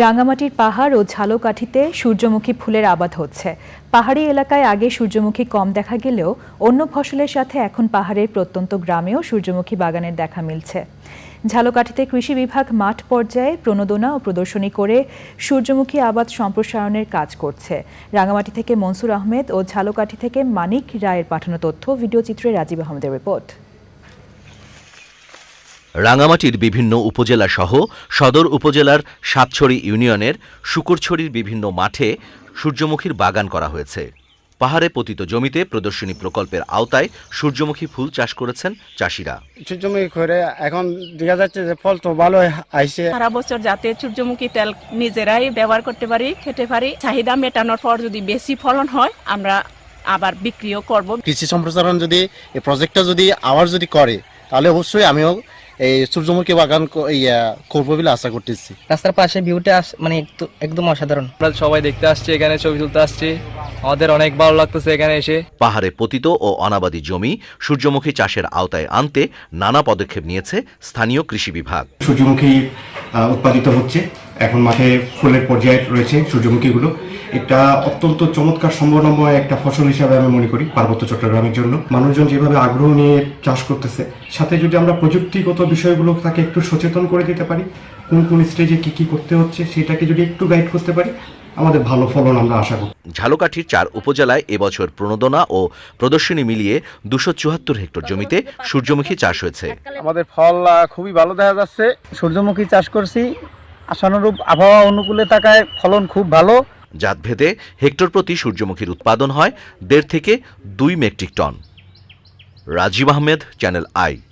রাঙামাটির পাহাড় ও ঝালকাঠিতে সূর্যমুখী ফুলের আবাদ হচ্ছে। পাহাড়ি এলাকায় আগে সূর্যমুখী কম দেখা গেলেও অন্য ফসলের সাথে এখন পাহাড়ের প্রত্যন্ত গ্রামেও সূর্যমুখী বাগানের দেখা মিলছে। ঝালকাঠিতে কৃষি বিভাগ মাঠ পর্যায়ে প্রণোদনা ও প্রদর্শনী করে সূর্যমুখী আবাদ সম্প্রসারণের কাজ করছে। রাঙামাটি থেকে মনসুর আহমেদ ও ঝালকাঠি থেকে মানিক রায়ের পাঠানো তথ্য, ভিডিও চিত্রে রাজীব আহমেদের রিপোর্ট। রাঙামাটির বিভিন্ন উপজেলা সহ সদর উপজেলার সাতছড়ি ইউনিয়নের শুকুরছড়ির বিভিন্ন মাঠে সূর্যমুখীর বাগান করা হয়েছে। পাহাড়ে পতিত জমিতে প্রদর্শনী প্রকল্পের আওতায় সূর্যমুখী ফুল চাষ করেছেন চাষিরা। সূর্যমুখী করে এখন দেখা যাচ্ছে যে ফল তো ভালো আইছে। সারা বছর যাতে সূর্যমুখী তেল নিজেরাই ব্যবহার করতে পারি খেতে পারি চাহিদা মেটানোর পর যদি বেশি ফলন হয় আমরা আবার বিক্রিও করব। কৃষি সম্প্রসারণ যদি এই প্রজেক্টটা যদি আবার যদি করে তাহলে অবশ্যই আমিও এই সূর্যমুখী বাগান ক- করব বলে আশা করতেছি। রাস্তার পাশে ভিউটা মানে একদম অসাধারণ। আমরা সবাই দেখতে আসছি এখানে ছবি তুলতে আসছি। আমাদের অনেক ভালো লাগতেছে এখানে এসে। পাহাড়ে পতিত ও অনাবাদী জমি সূর্যমুখী চাষের আওতায় আনতে নানা পদক্ষেপ নিয়েছে স্থানীয় কৃষি বিভাগ। সূর্যমুখী উৎপাদিত হচ্ছে। এখন মাঠে ফুলের পর্যায়ে রয়েছে সূর্যমুখীগুলো। এটা অত্যন্ত চমৎকার সম্ভাবনাময় একটা ফসল হিসাবে আমি মনে করি পার্বত্য চট্টগ্রামের জন্য। মানুষজন যেভাবে আগ্রহ নিয়ে চাষ করতেছে সাথে যদি আমরা প্রযুক্তিগত বিষয়গুলো তাকে একটু সচেতন করে দিতে পারি কোন কোন স্টেজে কি কি করতে হচ্ছে সেটাকে যদি একটু গাইড করতে পারি আমাদের ভালো ফলন আমরা আশা করি। ঝালকাঠির চার উপজেলায় এবছর প্রণোদনা ও প্রদর্শনী মিলিয়ে দুশো চুয়াত্তর হেক্টর জমিতে সূর্যমুখী চাষ হয়েছে। আমাদের ফল খুবই ভালো দেখা যাচ্ছে। সূর্যমুখী চাষ করছি। আশানুরূপ আবহাওয়া অনুকূলে থাকায় ফলন খুব ভালো। জাতভেদে হেক্টর প্রতি সূর্যমুখীর উৎপাদন হয় দেড় থেকে দুই metric ton. Rajib Ahmed, channel I.